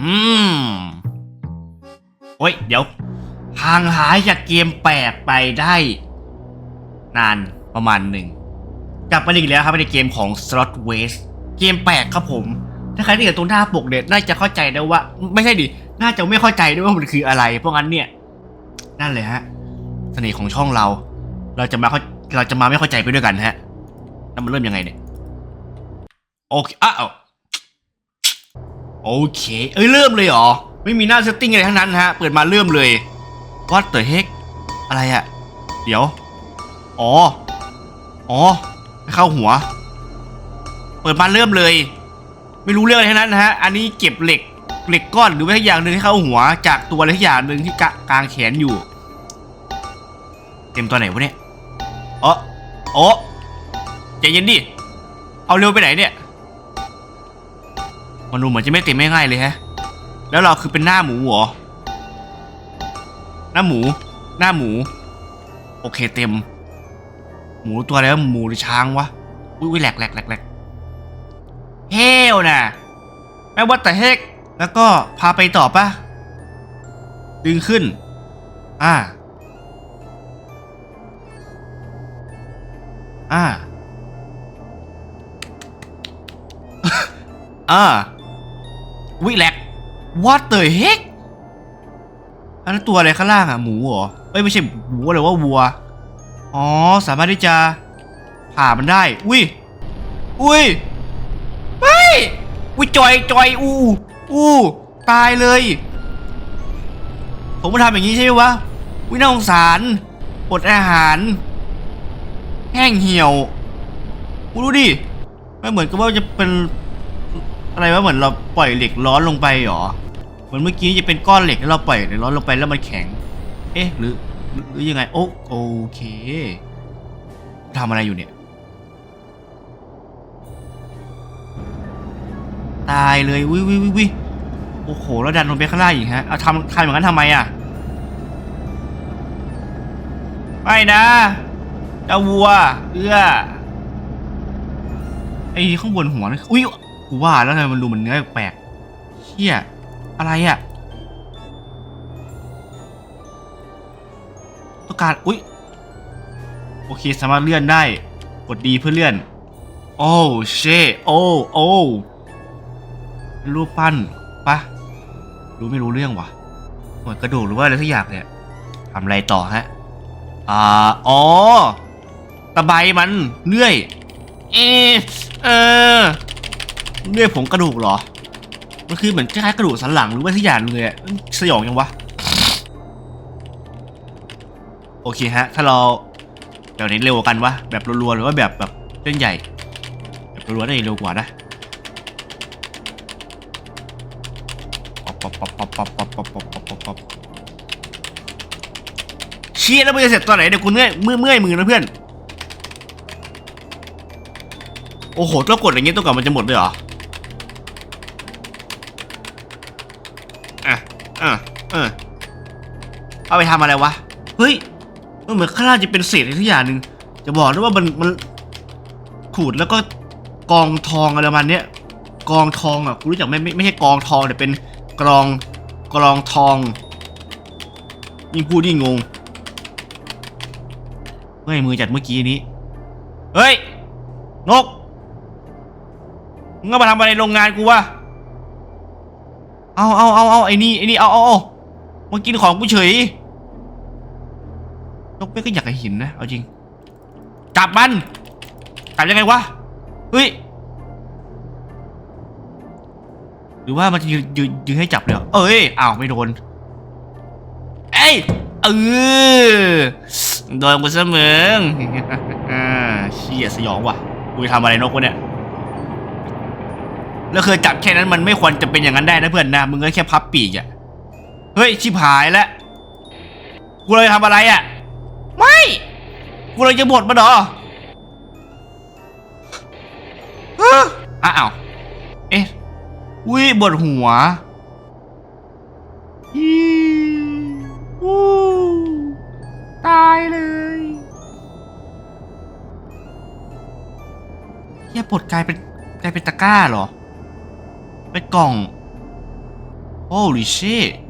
อืม โอ้ย เดี๋ยวห่างหายจากเกมแปลกไปได้ นานประมาณหนึ่ง กลับมาอีกแล้วครับในเกมของ Slot Waste เกมแปลกครับผม ถ้าใครที่เห็นตรงหน้าปกเนี่ยน่าจะเข้าใจได้ว่า ไม่ใช่ดิ น่าจะไม่เข้าใจด้วยว่ามันคืออะไร เพราะงั้นเนี่ย นั่นเลยฮะ เสน่ห์ของช่องเรา เราจะมาเข้าเราจะมาไม่เข้าใจไปด้วยกันฮะ แล้วมันเริ่มยังไงเนี่ย โอเคอ้าว โอเค เอ้ยเริ่มเลยเหรอ ไม่มีหน้าเซตติ้งอะไรทั้งนั้นฮะ เปิดมาเริ่มเลย What the heck อะไรอะเดี๋ยว อ๋อ อ๋อเข้าหัว เปิดมาเริ่มเลย ไม่รู้เรื่องอะไรทั้งนั้นนะฮะ อันนี้เก็บเหล็กเหล็กก้อนหรือว่าทุกอย่างหนึ่งให้เข้าหัว จากตัวอะไรทุกอย่างหนึ่งที่กะกลางแขนอยู่ เต็มตัวไหนวะเนี่ยอ๋ออ๋อใจเย็นดิ เอาเร็วไปไหนเนี่ย มันดูเหมือนจะไม่เต็มง่ายเลยฮะ แล้วเราคือเป็นหน้าหมูเหรอ หน้าหมู หน้าหมู โอเคเต็ม หมูตัวอะไรวะหมูหรือช้างวะ อุ้ยแหลกแหลกแหลกแหลกเฮลนะแม่ว่าแต่เฮกแล้วก็พาไปต่อปะดึงขึ้น อ่า อ่า อ่า วิแลก what the heck อันนั้นตัวอะไรข้างล่างอะหมูเหรอเอ้ยไม่ใช่หมูอะไรว่าวัว อ๋อสามารถที่จะผ่ามันได้ อุ้ย อุ้ยไม่อุ้ยจอยจอยอู้อู้ตายเลย ผมมาทำอย่างนี้ใช่ไหมวะอุ้ยน่าสงสารอดอาหาร แห้งเหี่ยวกูดูดิไม่เหมือนกับว่าจะเป็น อะไรวะเหมือนเราปล่อยเหล็กร้อนลงไปเหรอเหมือนเมื่อกี้จะเป็นก้อนเหล็กแล้วเราปล่อยเหล็กร้อนลงไปแล้วมันแข็ง เอ๊ะหรือหรือหรือยังไงโอ้โอเคทำอะไรอยู่เนี่ย ตายเลยวิวิวิวิโอ้โหแล้วดันลงไปข้างล่างอีกฮะเอาทำทำอย่างนั้นทำไมอะไม่นะเจ้าวัว เอื้อไอ้ข้างบนหัวนะอุ้ย กูว่าแล้วทำไมมันดูเหมันเนื้อแปลกเชี่ยอะไรอะต้องการอุ้ยโอเคสามารถเลื่อนได้ กดดีเพื่อเลื่อน โอ้เชโอ้โอ้รูปปั้นปะรู้ไม่รู้เรื่องวะเหมือนกระดูกหรือว่าอะไรสักอย่างเนี่ยทำอะไรต่อฮะอ่าอ๋อตะไบมันเลื่อย เอเออ ด้วยผงกระดูกเหรอ มันคือเหมือนคล้ายกระดูกสันหลังหรือว่าที่หยาดเลยสยองยังวะ โอเคฮะ ถ้าเราแบบนี้เร็วกันวะแบบรัวๆหรือว่าแบบแบบเล่นใหญ่ แบบรัวๆได้เร็วกว่านะเชี้แล้วมันจะเสร็จตอนไหนเดี๋ยวกูเมื่อยเมื่อยมือนะเพื่อน โอ้โหต้อกดอย่างงี้ยต้องกลับมันจะหมดเลยเหรอ ไปทำอะไรวะ เฮ้ย มันเหมือนข้างล่างจะเป็นเศษอะไรทุกอย่างหนึ่ง จะบอกด้วยว่ามันมันขูดแล้วก็กองทองอะไรประมาณเนี้ยกองทองอะกูรู้จักไม่ไม่ไม่ใช่กองทองแต่เป็นกรองกรองทองยิ่งพูดยิ่งงงเฮ้ยมือจัดเมื่อกี้นี้ เฮ้ย นกมึงก็มาทำอะไรในโรงงานกูวะเอาเอาเอาเอาไอ้นี่ไอ้นี่เอาเอาเอามากินของกูเฉย นกไม่ก็อยากให้เห็นนะเอาจริงจับมันจับยังไงวะเฮ้ยหรือว่ามันจะยืนยืนยืนให้จับเลยเอ้ยอ้าวไม่โดนเอ้ยเออโดนกูเสมอเชี่ยสยองว่ะกูทำอะไรนกวะเนี่ยแล้วเคยจับแค่นั้นมันไม่ควรจะเป็นอย่างนั้นได้นะเพื่อนนะมึงก็แค่พับปีกอะเฮ้ยชิบหายแล้วกูเลยทำอะไรอะ ไม่กูเลยจะบดมันเหรอะอ้าว เอ๊ะอุ้ยบดหัวอีอู้ตายเลยเฮียบดกลายเป็นกลายเป็นตะกร้าเหรอ เป็นกล่อง holy shit โอ้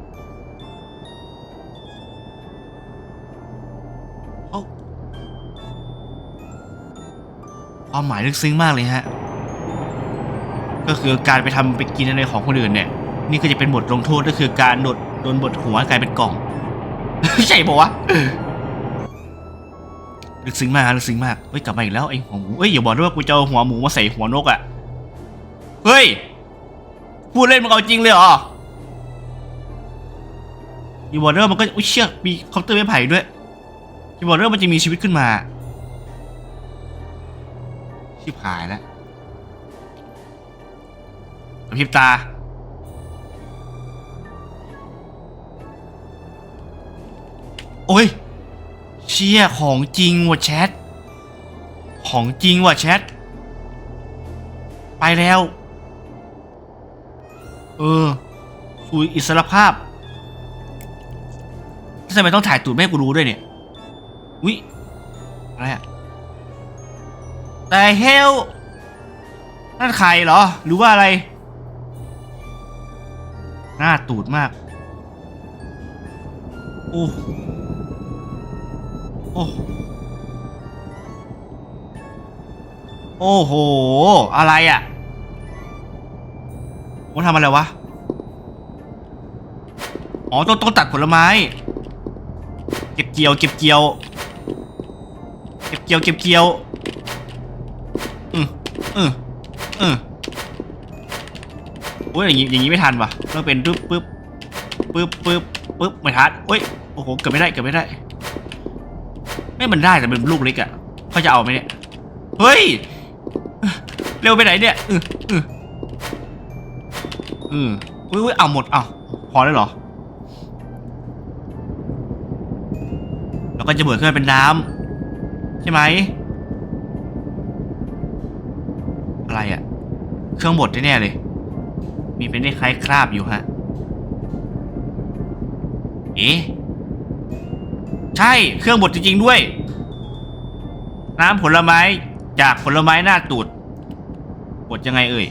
ความหมายลึกซึ้งมากเลยฮะ ก็คือการไปทำไปกินอะไรของคนอื่นเนี่ย นี่ก็จะเป็นบทลงโทษก็คือการโดนโดนบทหัวกลายเป็นกล่อง ใช่ปะวะลึกซึ้งมากลึกซึ้งมากเฮ้ยกลับมาอีกแล้วไอ้หัวหมูเฮ้ยอย่าบอกด้วยว่ากูจะเอาหัวหมูมาใส่หัวนกอะ่ะเฮ้ยพูดเล่นมึงเอาจริงเลยเหรออย่บอกด้วยว่ามันก็อุ้ยเชี่ยมีคาน์เตอร์ไม้ไผ่ด้วยอย่บอกด้วยว่ามันจะมีชีวิตขึ้นมา ชิบหายแล้วกระพริบตา โอ้ย เชี่ยของจริงว่ะแชท ของจริงว่ะแชท ไปแล้ว เออ สู่อิสรภาพทำไมต้องถ่ายตูดแม่กูรู้ด้วยเนี่ยวิอะไรอะ แต่เฮลนั่นใครเหรอ หรือว่าอะไร หน้าตูดมาก โอ้โอ้โอ้โห อะไรอะ่ะว่าทำอะไรวะ อ๋อต้องต้องตัดผลไม้ เก็บเกี่ยว เก็บเกี่ยว เก็บเกี่ยว เก็บเกี่ยว มอืมอืมโอ้ยอย่างงี้อย่างงี้ไม่ทันว่ะต้องเป็นปึ๊บปึ๊บปึ๊บปึ๊บปึ๊บไม่ทันโอ้ยโอ้โหเกิดไม่ได้เกิดไม่ได้ ไม่มันได้แต่เป็นลูกเล็กอะ่ะเขาจะเอาไหมเนี่ยเฮ้ยเร็วไปไหนเนี่ยอืออืออืออุ้ยอุ้ยเอาหมดเอาพอแล้เหรอแล้วก็จะเบิดขึ้นเป็นน้ำใช่ไหม เครื่องบดแน่ๆเลย มีเป็นได้คล้ายคราบอยู่ฮะ เอ๊ะ ใช่ เครื่องบดจริง ๆ ด้วย น้ำผลไม้จากผลไม้หน้าตูด บดยังไงเอ่ย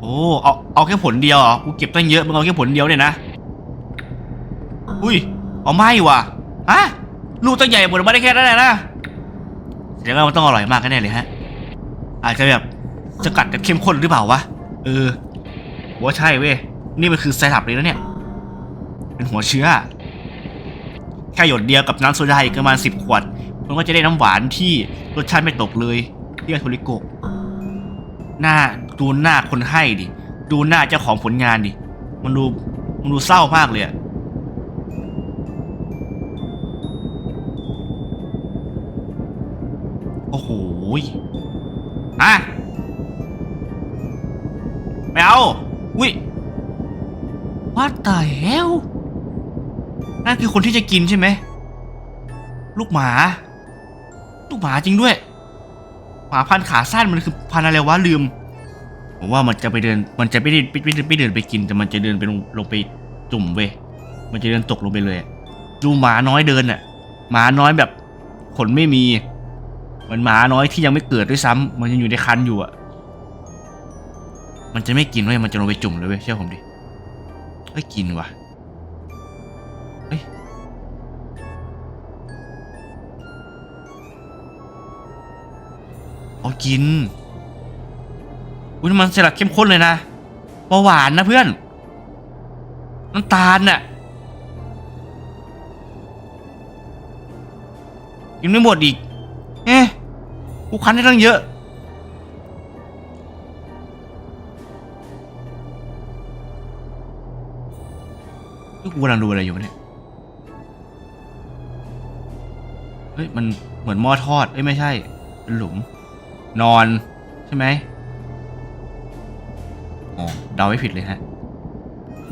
โอ้ เอาเอาแค่ผลเดียวเหรอ กูเก็บตั้งเยอะ มึงเอาแค่ผลเดียวเนี่ยนะ อุ้ย เอาไม่ว่ะ ฮะ ลูกตั้งใหญ่บดออกมาได้แค่นั้นแหละนะแสดงว่ามันต้องอร่อยมากแน่ๆเลยฮะ อาจจะแบบสกัดแบบเข้มข้นหรือเปล่าวะ เออว่าใช่เว้ย นี่มันคือไซรัปเลยนะเนี่ย เป็นหัวเชื้อแค่หยดเดียวกับน้ำโซดาอีกประมาณสิบขวด มันก็จะได้น้ำหวานที่รสชาติไม่ตกเลยเรียกโทริโกหน้าดูหน้าคนให้ดิ ดูหน้าเจ้าของผลงานดิ มันดูมันดูเศร้ามากเลยอะโอ้โหย อะไม่เอา อุ้ย What the hell นั่นคือคนที่จะกินใช่ไหม ลูกหมา ลูกหมาจริงด้วย หมาพันธุ์ขาสั้นมันคือพันธุ์อะไรวะลืม ผมว่ามันจะไปเดิน มันจะไม่ได้ไม่ได้ไม่เดินไปกิน แต่มันจะเดินไปลงลงไปจุ่มเว้ยมันจะเดินตกลงไปเลย ดูหมาน้อยเดินน่ะหมาน้อยแบบขนไม่มีเห มือนหมาน้อยที่ยังไม่เกิดด้วยซ้ำมันยังอยู่ในคันอยู่อะ มันจะไม่กินเว้ยมันจะลงไปจุ่มเลยเว้ยเชื่อผมดิเฮ้ยกินว่ะเฮ้ยเอากินอุ้ยมันสลัดเข้มข้นเลยนะเบาหวานนะเพื่อน น้ำตาลน่ะกินไม่หมดอีก กูคันได้ตั้งเยอะ กูกำลังดูอะไรอยู่เนี่ย เฮ้ย มันเหมือนหม้อทอด เอ้ย ไม่ใช่ เป็นหลุม นอน ใช่ไหมอ๋อเดาไม่ผิดเลยฮะ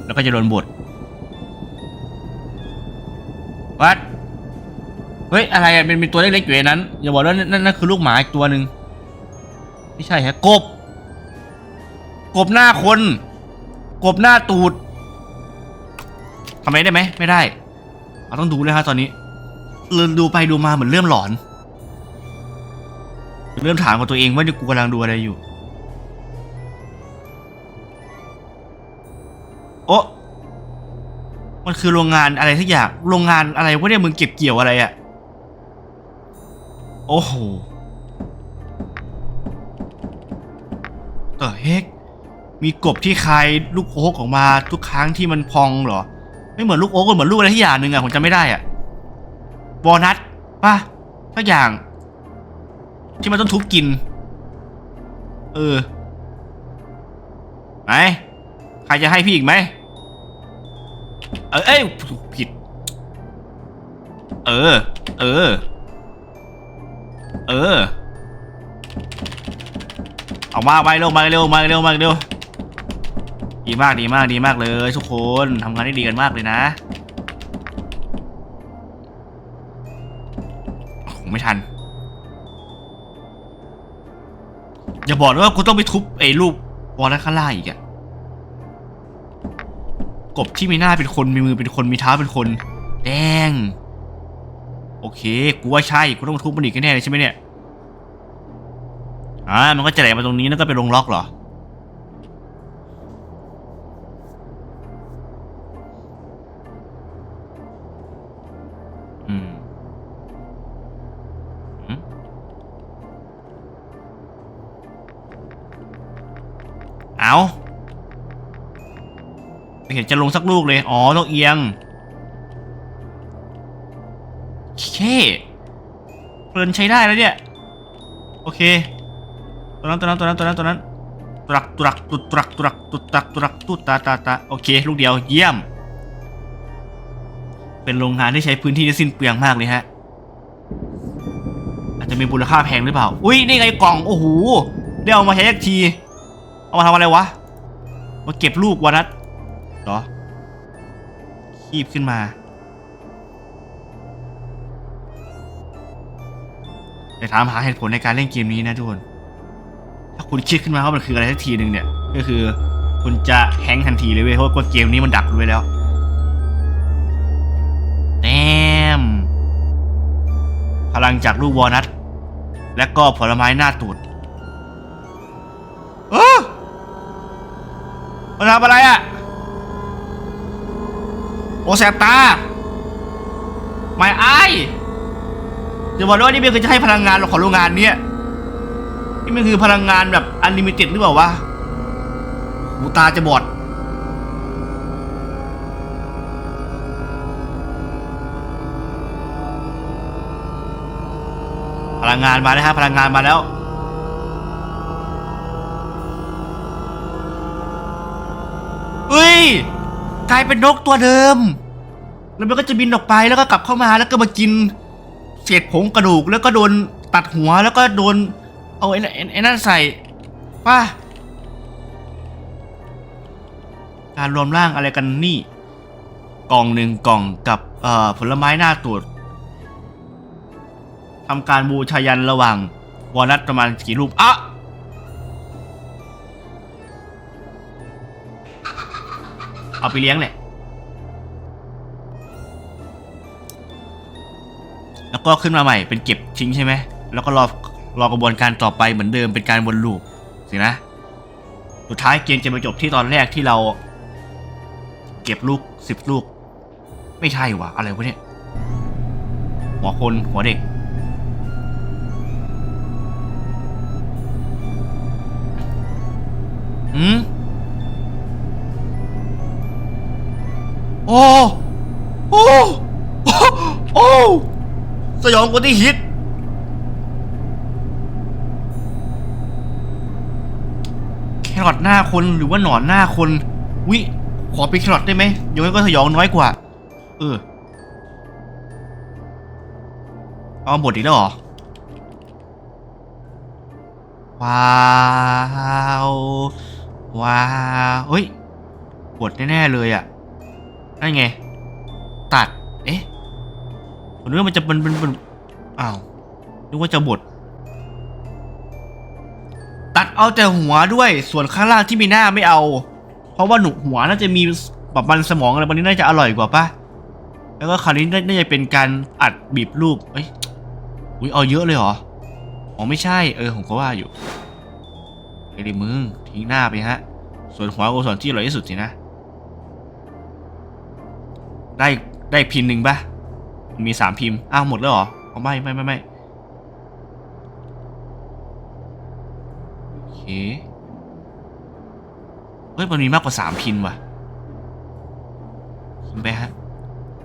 แล้วก็จะโดนบทวัด เฮ้ยอะไรอะเป็นเป็นตัวเล็กๆอยู่ในนั้นอย่าบอกว่านั่นนั่นนั่นคือลูกหมาอีกตัวหนึ่งไม่ใช่ฮะกบ กบหน้าคน กบหน้าตูดทำอะไรได้ไหมไม่ได้เราต้องดูเลยฮะตอนนี้เริ่มดูไปดูมาเหมือนเริ่มหลอน เริ่มถามกับตัวเองว่ากูกำลังดูอะไรอยู่ โอ้มันคือโรงงานอะไรทุกอย่าง โรงงานอะไรวะเนี่ยมึงเก็บเกี่ยวอะไรอะ โอ้โหเออเฮกมีกบที่คายลูกโอ๊กออกมาทุกครั้งที่มันพองเหรอ ไม่เหมือนลูกโอ๊กเหมือนลูกอะไรที่อย่างหนึ่งอะผมจำไม่ได้อะวอลนัทป่ะสักอย่าง ที่มันต้องทุบกิน เออไหนใครจะให้พี่อีกไหมเออเอ้ยผิด เออ เออ เออ ออกมาไปเร็วมาเร็วมาเร็วมาเร็วดีมากดีมากดีมากเลยทุกคนทำงานได้ดีกันมากเลยนะโอ้โหไม่ทัน อย่าบอกว่ากูต้องไปทุบไอ้รูปวอลนัทข้างล่างอีกอะกบที่มีหน้าเป็นคนมีมือเป็นคนมีเท้าเป็นคน แดง อเค กูว่าใช่ กูต้องทุบมันอีกแน่เลยใช่ไหมเนี่ย อ่า มันก็จะไหลมาตรงนี้แล้วก็ไปลงล็อกเหรอ อืมอืมเอาไม่เห็นจะลงสักลูกเลย อ๋อต้องเอียง เคเพลินใช้ได้แล้วเนี่ย โอเค ตัวนั้นตัวนั้นตัวนั้นตัวนั้นตัวนั้นตุรักตุรักตุตรักตุรักตุตักตุรักตุตาตาตาโอเค ลูกเดียวเยี่ยม เป็นโรงงานที่ใช้พื้นที่ที่สิ้นเปลืองมากเลยฮะ อาจจะมีมูลค่าแพงหรือเปล่า อุ้ยนี่ไงกล่องโอ้โหได้เอามาใช้สักที เอามาทำอะไรวะ มาเก็บลูกวานัทเหรอคีบขึ้นมา ไปถามหาเหตุผลในการเล่นเกมนี้นะทุกคนถ้าคุณคิดขึ้นมาว่ามันคืออะไรสักทีหนึ่งเนี่ย ก็คือคุณจะแฮงก์ทันทีเลยเว้ยเพราะว่าเกมนี้มันดักไว้แล้วแต้มพลังจากลูกวอลนัทและก็ผลไม้หน้าตูดเออมันทำอะไรอะ่ะ โอแสบตา ไม่อายจะบอกว่านี่มันคือจะให้พลังงานของโรงงานเนี้ยนี่มันคือพลังงานแบบอันลิมิเต็ดหรือเปล่าวะหูตาจะบอดพลังงานมาแล้วฮะพลังงานมาแล้วเฮ้ยกลายเป็นนกตัวเดิม แล้วมันก็จะบินออกไปแล้วก็กลับเข้ามาแล้วก็มากิน เศษผงกระดูกแล้วก็โดนตัดหัวแล้วก็โดน เอาไอ้นั่นไอ้นั่นใส่ป้าการรวมร่างอะไรกันนี่กล่องหนึ่งกล่องกับผลไม้หน้าตูดทำการบูชายันระหว่างวอลนัทประมาณกี่รูปอะเอาไปเลี้ยงแหละ ก็ขึ้นมาใหม่เป็นเก็บทิ้งใช่ไหมแล้วก็รอรอกระบวนการต่อไปเหมือนเดิมเป็นการวนลูปสินะสุดท้ายเกมจะมาจบที่ตอนแรกที่เรา เก็บลูกสิบลูก ไม่ใช่วะอะไรวะเนี่ยหัวคนหัวเด็กอืมโอ้ โอ้โอ้โอ้ สยองกว่าที่ฮิต แครอทหน้าคนหรือว่าหนอนหน้าคนวิขอเป็นแครอทได้ไหมยังไงก็สยองน้อยกว่า เออเอาบทอีกแล้วหรอ ว้าวว้าวเฮ้ยบทแน่ ๆ เลยอะ่ะ นั่นไง ผมนึกว่ามันจะมันมันมันอ้าวนึกว่าจะบดตัดเอาแต่หัวด้วยส่วนข้างล่างที่มีหน้าไม่เอา เพราะว่าหนุหัวน่าจะมีแบบมันสมองอะไรบางนี้น่าจะอร่อยกว่าปะแล้วก็คราวนี้น่าจะเป็นการอัดบีบรูปเอ้ยอุ้ยเอาเยอะเลยเหรออ๋อไม่ใช่ เออผมก็ว่าอยู่ไอ้ดิมึงทิ้งหน้าไปฮะ ส่วนหัวกูส่วนที่อร่อยที่สุดสินะ ได้ได้พินหนึ่งปะ มันมีสามพิมพ์ อ้าวหมดแล้วเหรอเอาไม่ไม่ไม่ไม่โอเค เฮ้ย มันมีมากกว่าสามพินว่ะพิมพ์ไปฮะ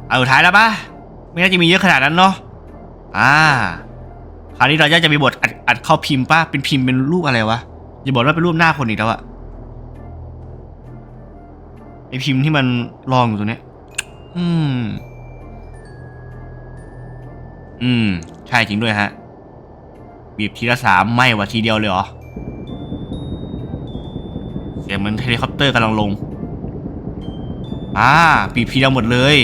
เอาสุดท้ายแล้วปะไม่น่าจะมีเยอะขนาดนั้นเนาะ อ่า คราวนี้เราจะมีบทอัดอัดเข้าพิมพ์ป่ะเป็นพิมพ์เป็นรูปอะไรวะ อย่าบอกว่าเป็นรูปหน้าคนอีกแล้วอะไอพิมพ์ที่มันรองอยู่ตรงเนี้ย อืม อืม ใช่จริงด้วยฮะ บีบทีละสามไม่ว่าทีเดียวเลยเหรอ เสียงเหมือนเฮลิคอปเตอร์กำลังลง อ่าบีบทีเดียวหมดเลย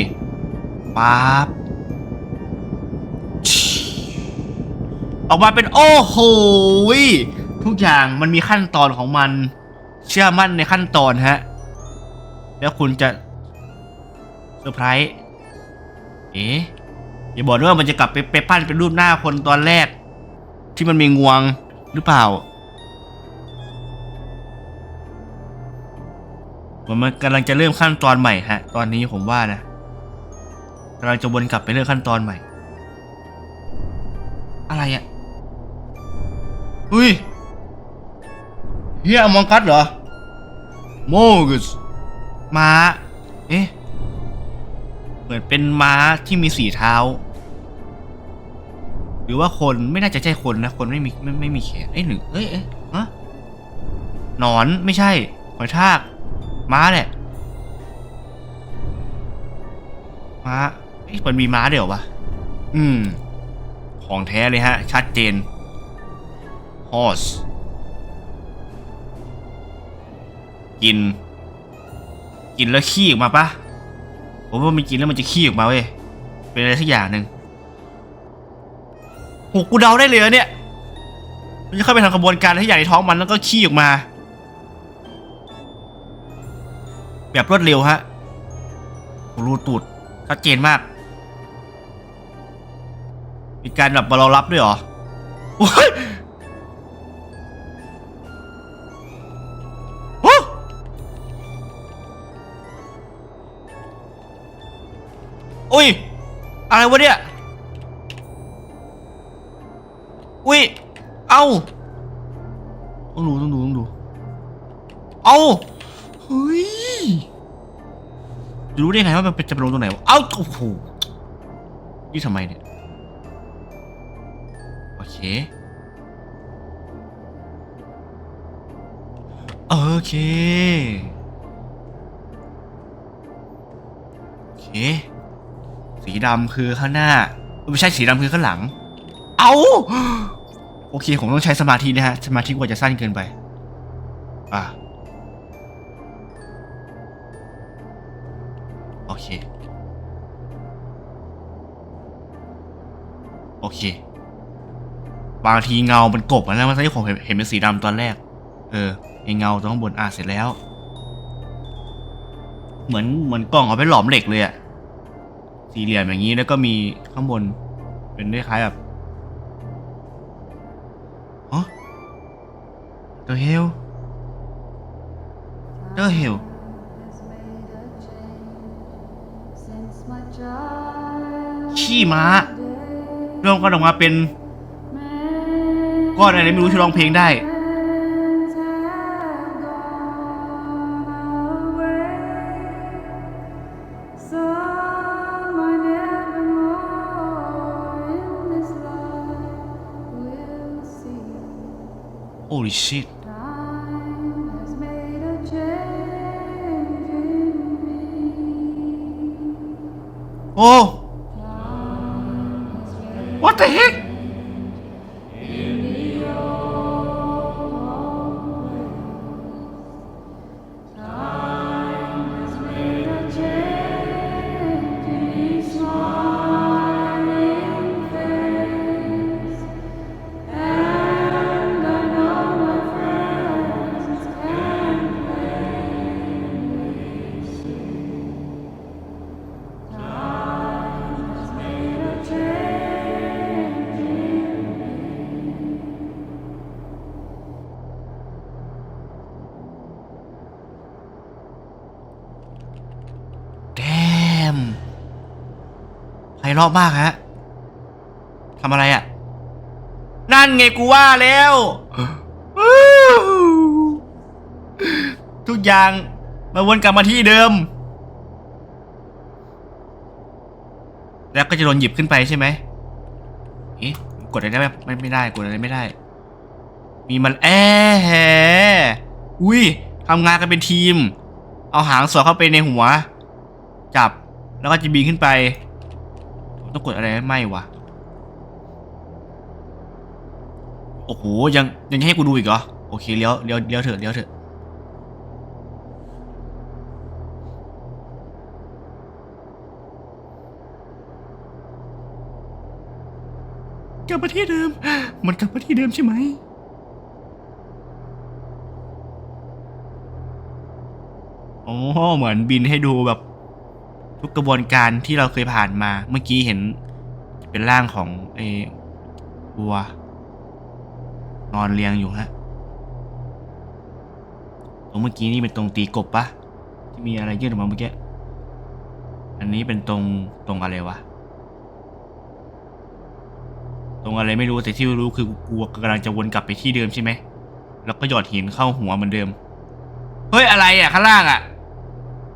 ปั๊บออกมาเป็นโอ้โหทุกอย่างมันมีขั้นตอนของมัน เชื่อมั่นในขั้นตอนฮะ แล้วคุณจะเซอร์ไพรส์เอ๊ะ อย่าบอกนะว่ามันจะกลับไปไปปั้นเป็นรูปหน้าคนตอนแรก ที่มันมีงวงหรือเปล่าเหมือนมันกำลังจะเริ่มขั้นตอนใหม่ฮะ ตอนนี้ผมว่านะกำลังจะวนกลับไปเริ่มขั้นตอนใหม่ อะไรอะอุ้ยเฮียมองกัดเหรอโมกุสม้า เอ๊ะ เหมือนเป็นม้าที่มีสีเท้า หรือว่าคนไม่น่าจะใช่คนนะ คนไม่มีไม่ไม่มีแขนเอ้ยหนึ่งเอ้ยเอ๊ะฮะหนอนไม่ใช่หอยทาก ม้าแหละม้าเอ๊ะมันมีม้าเดี๋ยววะอืม ของแท้เลยฮะ ชัดเจน horse กิน กินแล้วขี้ออกมาปะผมว่ามันกินแล้วมันจะขี้ออกมาเว้ยเป็นอะไรสักอย่างหนึ่ง โหกูเดาได้เลยเหรอเนี่ย มันจะเข้าไปทำกระบวนการที่ใหญ่ในท้องมันแล้วก็ขี้ออกมา แบบรวดเร็วฮะโหรูตูดชัดเจนมาก มีการแบบมารอรับด้วยเหรอโอ้ยโอ้อุ้ย อะไรวะเนี่ย อุ้ย เอ้าต้องดูต้องดูต้องดู เอ้าเฮ้ยรู้ได้ไงว่ามันเป็นจะไปลงตรงไหนวะเอ้าโอ้โหนี่ทำไมเนี่ย โอเค โอเค โอเค สีดำคือข้างหน้า ไม่ใช่สีดำคือข้างหลัง เอาโอเคผมต้องใช้สมาธินะฮะ สมาธิกว่าจะสั้นเกินไป อะ โอเค โอเค บางทีเงา มันกบอะนะมันที่ผมเห็นเป็นสีดำตอนแรก เออไอเงาตรงข้างบนอะเสร็จแล้ว เหมือนเหมือนกล่องเอาไปหลอมเหล็กเลยอะสี่เหลี่ยมอย่างนี้แล้วก็มีข้างบนเป็นคล้ายแบบ เดอะเฮลเดอะเฮลขี้ม้าเริ่มกันออกมาเป็นก้อนอะไรไม่รู้ที่ร้องเพลงได้ Holy shit อ้ What the heck ราะมากฮะทำอะไรอะ่ะ นั่นไงกูว่าแล้ว ทุกอย่างมาวนกลับมาที่เดิม แล้วก็จะโดนหยิบขึ้นไปใช่ไหมเอ๊ะกดอะไรได้ไหมไม่ไม่ได้กดอะไรไม่ได้ มีมันแอะแหอุ้ยทำงานกันเป็นทีม เอาหางสอดเข้าไปในหัว จับแล้วก็จะบินขึ้นไป ต้องกดอะไรไม่วะโอ้โหยังยังให้กูดูอีกเหรอโอเคเลี้ยวเลี้ยวเลี้ยวเถอะเลี้ยวเถอะกลับมาที่เดิม มันกลับมาที่เดิมใช่ไหมโอ้เหมือนบินให้ดูแบบ ทุกกระบวนการที่เราเคยผ่านมา เมื่อกี้เห็นเป็นร่างของไอ้วัวนอนเรียงอยู่ฮะตรงเมื่อกี้นี่เป็นตรงตีกบปะที่มีอะไรยื่นออกมาเมื่อกี้อันนี้เป็นตรงตรงอะไรวะตรงอะไรไม่รู้แต่ที่รู้คือกูกำลังจะวนกลับไปที่เดิมใช่ไหมแล้วก็หยอดหินเข้าหัวเหมือนเดิม เฮ้ยอะไรอะข้างล่างอะ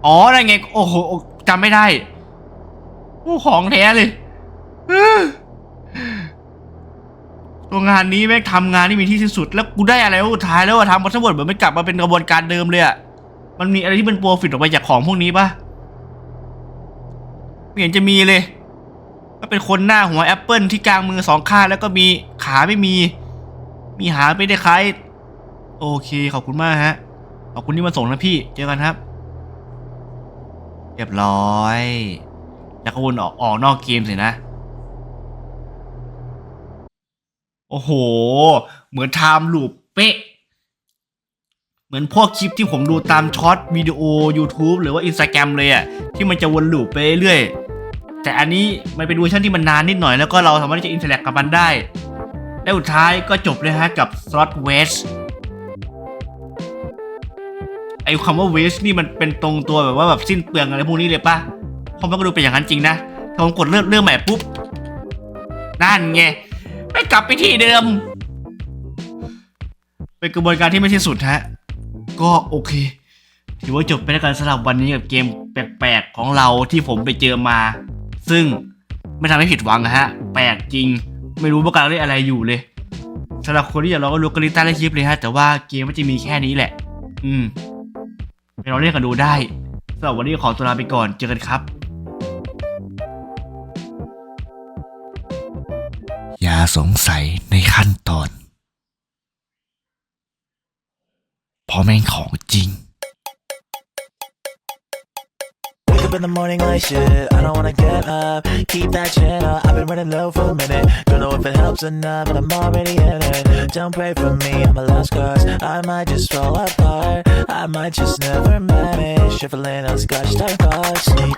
อ๋ออะไรไง โอ้โห จำไม่ได้โอ้ของแท้เลยเออตัวงานนี้แม่งทำงานที่มีที่สิ้นสุด แล้วกูได้อะไรสุดท้ายแล้วอะทำมาทั้งหมดเหมือนไม่กลับมาเป็นกระบวนการเดิมเลยอะมันมีอะไรที่เป็นโปรฟิตออกไปจากของพวกนี้ปะไม่เห็นจะมีเลยก็เป็นคนหน้าหัวแอปเปิลที่กลางมือสองข้างแล้วก็มีขาไม่มี มีหาไม่ได้คล้าย โอเคขอบคุณมากฮะ ขอบคุณที่มาส่งนะพี่ เจอกันครับ เรียบร้อยแล้วก็วนออกออกนอกเกมสินะ โอ้โห เหมือนไทม์ลูปเป๊ะ เหมือนพวกคลิปที่ผมดูตามช็อตวิดีโอ YouTube หรือว่า Instagram เลยอะที่มันจะวนลูปไปเรื่อยแต่อันนี้มันเป็นเวอร์ชันที่มันนานนิดหน่อยแล้วก็เราสามารถที่จะอินเทอร์แอคกับมันได้ และสุดท้ายก็จบเลยฮะกับ Slot West ไอ้คำว่า waste นี่มันเป็นตรงตัวแบบว่าแบบสิ้นเปลืองอะไรพวกนี้เลยปะพอมันก็ดูเป็นอย่างนั้นจริงนะถ้าผมกดเริ่มเริ่มใหม่ปุ๊บ นั่นไง ไม่กลับไปที่เดิม เป็นกระบวนการที่ไม่สิ้นสุดฮะ ก็โอเค ถือว่าจบไปแล้วกันสำหรับวันนี้กับเกมแปลกๆของเราที่ผมไปเจอมา ซึ่งไม่ทำให้ผิดหวังนะฮะ แปลกจริง ไม่รู้ว่าการเล่นอะไรอยู่เลยสำหรับคนที่อยากลองก็รู้กันลิงก์ใต้คลิปเลยฮะ แต่ว่าเกมมันจะมีแค่นี้แหละ อืม ไปลองเล่นกันดูได้สำหรับวันนี้ขอตัวลาไปก่อนเจอกันครับ อย่าสงสัยในขั้นตอนเพราะแม่งของจริง up in the morning like shit. I don't wanna get up. Keep that chin up. I've been running low for a minute. Don't know if it helps or not, but I'm already in it. Don't pray for me, I'm a lost cause. I might just fall apart. I might just never manage. Shuffling on scotch type sleep.